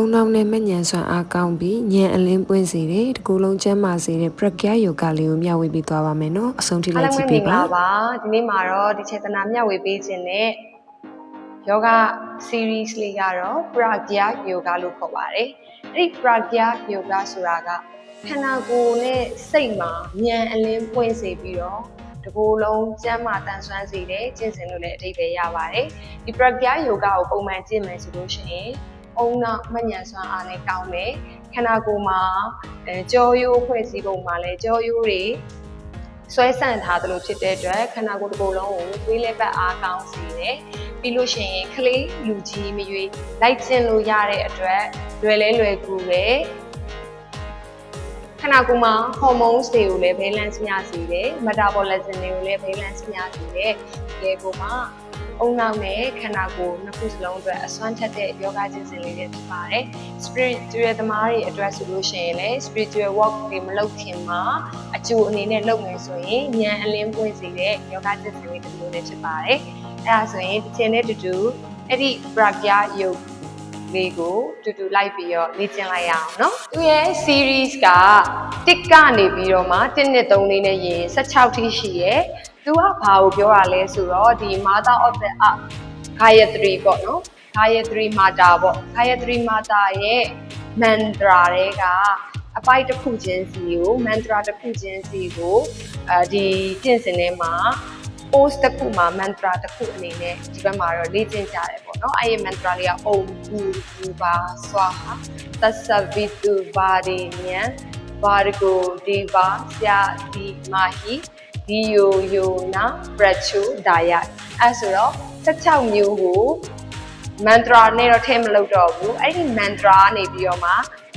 အုံနောက်နဲ့မညံစွမ်းအားကောင်းပြီးညံအလင်းပွင့်စေတဲ့တကူလုံးကျန်းမာစေတဲ့ Pragya Yoga လေးကိုမျှဝေပေးသွားပါမယ်နော်အဆုံးထိအားလိုက်လုံးကြပဲည့်မပေးင်္ဂပါလာပါဒီနေ့မှာတော့ဒီခြေတနာမျှဝေပေးခြင်းနဲ့ယောဂ series လေးကတော့ Pragya Yoga လို့ခေါ်ပါတယ်အဲ့ဒီ Pragya Yoga ဆိုတာကခန္ဓာကိုယ်နဲ့စိတ်မှာဉာဏ်အလင်းပွင့်စေပြီးတော့တကူလုံးကျန်းမာတန်ဆွမ်းစေတဲ့ကျင့်စဉ်လို့လည်းအဓိပ္ပာယ်ရပါတယ်ဒီ Pragya Yoga ကိုပုံမှန်ကျင့်မယ်ဆိုလို့ရှိရင် အုံနောက်မညံစွမ်းအားလည်းကောင်းတယ်ခန္ဓာကိုယ်မှာအဲကြောရိုးဖွဲ့စည်းပုံမှာလည်းကြောရိုးတွေဆွဲဆန့်ထားသလိုဖြစ်တဲ့အတွက်ခန္ဓာကိုယ်တစ်ခုလုံးကိုသွေးလက်ပတ်အားကောင်းစေတယ်ပြီးလို့ရှိရင်ကလေးလူကြီးမရွေးလိုက်ကျင့်လို့ရတဲ့အတွက်လွယ်လဲလွယ်ကူတယ်ခန္ဓာကိုယ်မှာ hormones တွေကိုလည်း balance မျှစေတယ် metabolism တွေကိုလည်း balance မျှစေတယ်ဒီကိုမှာ အုံနောက်နဲ့ခန္ဓာကိုယ်နှစ်ခုစလုံးအတွက်အစွမ်းထက်တဲ့ယောဂကျင့်စဉ်လေးတွေဖြစ်ပါတယ် spiritual သမားတွေအတွက်ဆိုလို့ရှိရင်လည်း spiritual work တွေမလုပ်ခင်မှာအကျိုးအနေနဲ့လုပ်မယ်ဆိုရင်ဉာဏ်အလင်းပွင့်စေတဲ့ယောဂကျင့်စဉ်လေးတစ်မျိုးလည်းဖြစ်ပါတယ်အဲဒါဆိုရင်တစ်ချိန်နဲ့တူတူအဲ့ဒီ pragya yoga လေးကိုတူတူလိုက်ပြီးတော့လေ့ကျင့်လိုက်ရအောင်เนาะသူရဲ့ series ကတစ်ကနေပြီးတော့မှ1နှစ်3လေးနဲ့ရင်16ထိရှိရယ် သူကဘာကိုပြောတာလဲဆိုတော့ဒီ mother of the earth Gayatri ပေါ့နော် Gayatri Mata ပေါ့ Gayatri Mata ရဲ့ mantra တွေကအပိုက်တစ်ခုချင်းစီကို mantra တစ်ခုချင်းစီကိုအဲဒီကျင့်စဉ်ထဲမှာ post တစ်ခုမှာ mantra တစ်ခုအနေနဲ့ဒီဘက်မှာတော့လေ့ကျင့်ကြတယ်ပေါ့နော်အဲ့ဒီ mantra လေးက om pu pu ba swaha tasavitu varenyam vargo deva sya di mahi diyo yona pracho daya အဲ့ဆိုတော့16မျိုးကို mantra နဲ့တော့ထည့်မလုပ်တော့ဘူးအဲ့ဒီ mantra ကနေပြီးတော့မှ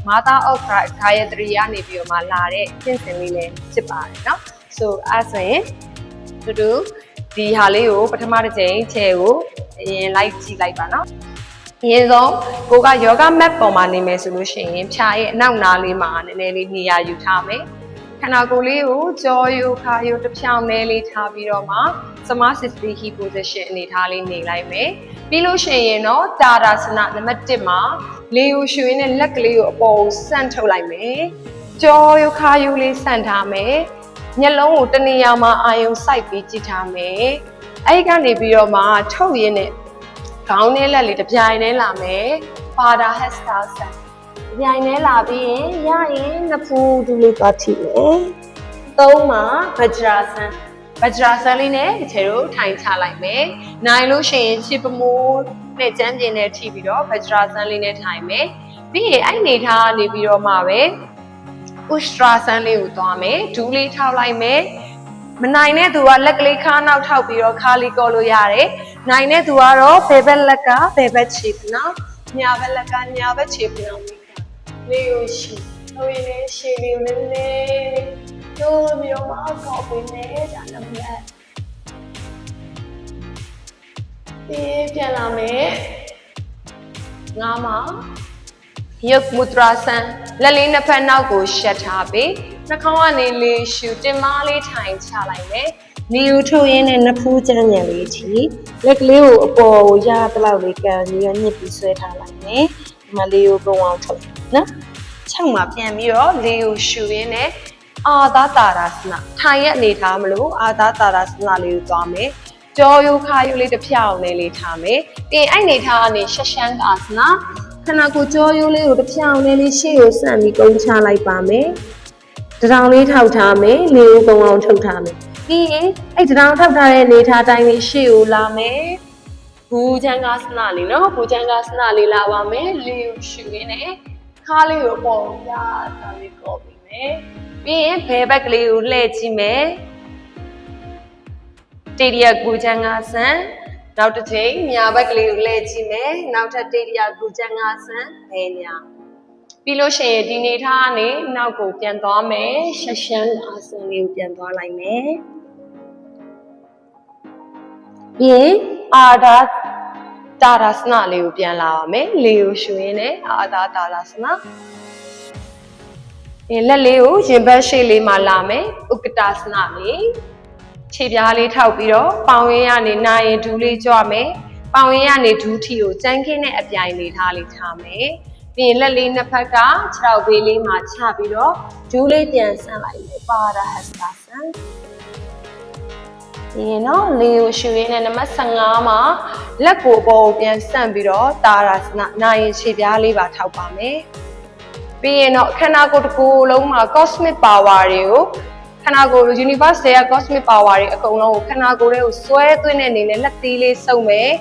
Mother of Gayatri ကနေပြီးတော့မှလာတဲ့ကျင့်စဉ်လေးလည်းဖြစ်ပါတယ်เนาะ so အဲ့ဆိုရင်တူတူဒီဟာလေးကိုပထမတစ်ချိန်ခြေကိုအရင်လိုက်ကြည့်လိုက်ပါเนาะအရင်ဆုံးကိုက yoga mat ပေါ်မှာနေမယ်ဆိုလို့ရှိရင်ဖြာရဲ့အနောက်နားလေးမှာနည်းနည်းလေးနေရာယူထားမယ် ခန္ဓာကိုယ်လေးကိုကြောယိုခါယိုတစ်ဖြောင်းလေးလေးထားပြီးတော့မှ Samasthiti Hi position အနေထားလေးနေလိုက်မယ်ပြီးလို့ရှိရင်တော့တာရာစနနံပါတ်1မှာလေကိုရွှေနဲ့လက်ကလေးကိုအပေါ်ကိုဆန့်ထုတ်လိုက်မယ်ကြောယိုခါယိုလေးဆန့်ထားမယ်မျက်လုံးကိုတနေရာမှာအာယုံစိုက်ပြီးကြည့်ထားမယ်အဲ့ဒီကနေပြီးတော့မှထုတ်ရင်းနဲ့ခေါင်းနဲ့လက်လေးတစ်ပြိုင်နဲ့လာမယ်ပါဒါဟ က်စတာဆန်တစ်ပြိုင်နဲ့လာပြီးရင်ရရင်နှစ်ဖူးဒူလေးသွားထိမယ်သုံးမှာဗကြရာဆန်ဗကြရာဆန်လေးနဲ့ဒီချေတို့ထိုင်ချလိုက်မယ်နိုင်လို့ရှိရင်ချစ်ပမိုးနဲ့ကျန်းပြင်းနဲ့ထိပြီးတော့ဗကြရာဆန်လေးနဲ့ထိုင်မယ်ပြီးရင်အဲ့နေထားနေပြီးတော့မှပဲ Ustra ဆန်းလေးကိုသွားမယ်ဒူးလေးထောက်လိုက်မယ်မနိုင်တဲ့သူကလက်ကလေးခါနောက်ထောက်ပြီးတော့ခါလေးကောလို့ရတယ်နိုင်တဲ့သူကတော့ဘယ်ဘက်လက်ကဘယ်ဘက်ခြေပနော်ညာဘက်လက်ကညာဘက်ခြေပနော် လေးကိုရှိလို့ရင်းရှေးလေးလေးလေးတို့ပြီးတော့မအောက်ပေးမယ်ဒါနံပါတ်ပြီးပြန်လာမယ်ငါမှာယုတ်မုဒရာဆန်လက်လေးနှစ်ဖက်နောက်ကိုရှက်ထားပြီးနှာခေါင်းကနေလေးရှူတင်မလေးထိုင်ချလိုက်မယ်။နေကိုထုတ်ရင်းနဲ့နှစ်ဖူးကျန်းညံလေးချီလက်ကလေးကိုအပေါ်ကိုရပလောက်လေးကန်ပြီးတော့ညှစ်ပြီးဆွဲထားလိုက်မယ်။ဒီမှာလေးကိုပုံအောင်ထုတ် နော်။၆မှာပြန်ပြီးတော့လေးကိုရှူရင်းနဲ့အာသာတာရာစနထိုင်ရအနေထားမလို့အာသာတာရာစနလေးကိုသွားမယ်။ကြောယုခါယုလေးတစ်ဖြောင်းလေးလေးထားမယ်။ပြီးရင်အဲ့နေထားကနေရှက်ရှန်းအာစနာခန္ဓာကိုယ်ကြောရိုးလေးကိုတစ်ဖြောင်းလေးလေးရှေ့ကိုဆန့်ပြီးကုန်းချလိုက်ပါမယ်။တထောင်လေးထောက်ထားမယ်။လေကိုကုန်းအောင်ထုတ်ထားမယ်။ပြီးရင်အဲ့တထောင်ထောက်ထားတဲ့နေထားတိုင်းလေးရှေ့ကိုလာမယ်။ဘူချန်ကစနလေးနော်။ဘူချန်ကစနလေးလာပါမယ်။လေကိုရှူရင်းနဲ့ ခါလေးကိုပေါ်ရတာလေးကောပြီးမယ်။ပြီးရင်ဘဲဘက်ကလေးကိုလှည့်ကြည့်မယ်။တေရီယာဘူချန်ကဆန်နောက်တစ်ချိန်ညာဘက်ကလေးကိုလှည့်ကြည့်မယ်နောက်ထပ်တေရီယာဂူချန်ငါဆန်ဘယ်ညာပြီးလို့ရှိရင်ဒီနေထားကနေနောက်ကိုပြန်သွားမယ်ရှက်ရှမ်းအာဆန်လေးကိုပြန်သွားလိုက်မယ်ပြီးရင်အာဒါ တာရာစနလေးကိုပြန်လာပါမယ်လေကိုရှူရင်းနဲ့အာဒါတာရာစနဒီလက်လေးကိုရင်ဘတ်ရှိလေးမှာလာမယ်ဥက္ကတာစနလေးခြေပြားလေးထောက်ပြီးတော့ပေါင်ရင်းကနေနာရင်ဒူးလေးကြွမယ်ပေါင်ရင်းကနေဒူးထီကိုကြမ်းခင်းတဲ့အပြိုင်လေးထားလေးထားမယ်ပြီးရင်လက်လေးနှစ်ဖက်ကခြေထောက်ဘေးလေးမှာချပြီးတော့ဒူးလေးပြန်ဆန့်လိုက်မယ်ပါရာဟစတာဆန် ဒီနော်လေးကိုရှူရင်းနဲ့နံပါတ်15မှာလက်ကိုပေါ်ကိုပြန်ဆန့်ပြီးတော့တာရာစနာနာရင်ခြေပြားလေးပါထောက်ပါမယ်ပြီးရင်တော့ခန္ဓာကိုယ်တစ်ခုလုံးမှာ cosmic power တွေကိုခန္ဓာကိုယ် universe ရဲ့ cosmic power တွေအကုန်လုံးကိုခန္ဓာကိုယ်တွေကိုဆွဲသွင်းတဲ့အနေနဲ့လက်သေးလေးစုပ်မယ်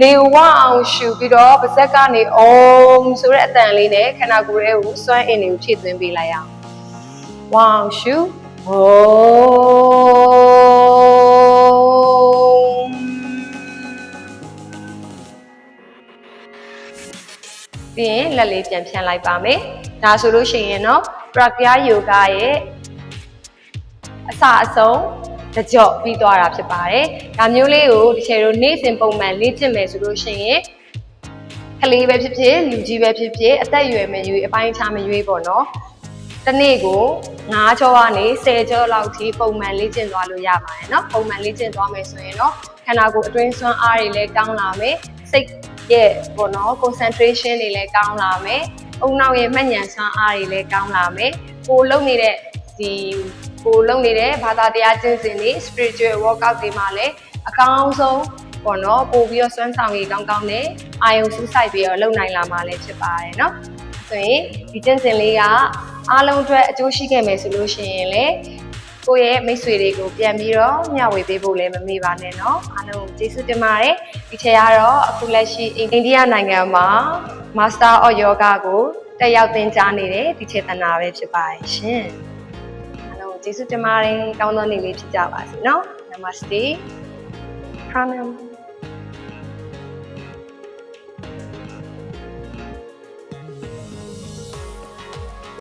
လေဝအောင်ရှူပြီးတော့ပါးစပ်ကနေအုံဆိုတဲ့အတန်လေးနဲ့ခန္ဓာကိုယ်တွေကိုစွမ်းအင်တွေကိုဖြည့်သွင်းပေးလိုက်ရအောင်ဝအောင်ရှူဟော ပြီးရင်လက်လေးပြန်ဖြန်းလိုက်ပါမယ်ဒါဆိုလို့ရှိရင်တော့ Pragya Yoga ရဲ့အစအဆုံးတကြော့ပြီးသွားတာဖြစ်ပါတယ်။ဒါမျိုးလေးကိုဒီချေတို့နေ့စဉ်ပုံမှန်လေ့ကျင့်မယ်ဆိုလို့ရှိရင်ကလေးပဲဖြစ်ဖြစ်လူကြီးပဲဖြစ်ဖြစ်အသက်အရွယ်မရွေးအပိုင်းခြားမရွေးပေါ့နော်။တစ်နေ့ကို9ကြောကနေ10ကြောလောက်ထိပုံမှန်လေ့ကျင့်သွားလို့ရပါတယ်နော်။ပုံမှန်လေ့ကျင့်သွားမယ်ဆိုရင်တော့ခန္ဓာကိုယ်အတွင်းစွမ်းအားတွေလည်းကောင်းလာမယ်။စိတ် ရဲ့ပေါ့နော် concentration တွေလည်းကောင်းလာမယ်။အုံနောက်ရဲ့မှတ်ဉာဏ်စွမ်းအားတွေလည်းကောင်းလာမယ်။ကိုယ်လုံနေတဲ့ဒီကိုလုံနေတဲ့ဘာသာတရားကျင့်စဉ်တွေ spiritual workout တွေမှာလည်းအကောင်းဆုံးပေါ့နော်ပို့ပြီးတော့စွမ်းဆောင်ရည်ကောင်းကောင်းနဲ့အာယုံစူးစိုက်ပြီးတော့လုပ်နိုင်လာမှာလည်းဖြစ်ပါတယ်เนาะဆိုရင်ဒီကျင့်စဉ်လေးကအားလုံးအတွက်အကျိုးရှိခဲ့မယ်ဆိုလို့ရှိရင်လည်း ကိုယ့်ရဲ့မိတ်ဆွေတွေကိုပြန်ပြီးတော့မျှဝေပေးဖို့လည်းမမေ့ပါနဲ့เนาะအားလုံးကျေးဇူးတင်ပါတယ်ဒီချိန်ကတော့အခုလက်ရှိအိန္ဒိယနိုင်ငံမှာ Master of Yoga ကိုတက်ရောက်သင်ကြားနေတဲ့ဒီခြေတနာပဲဖြစ်ပါတယ်ရှင်အားလုံးကျေးဇူးတင်ပါတယ်ကောင်းသောနေ့လေးဖြစ်ကြပါစေเนาะ Namaste Pranam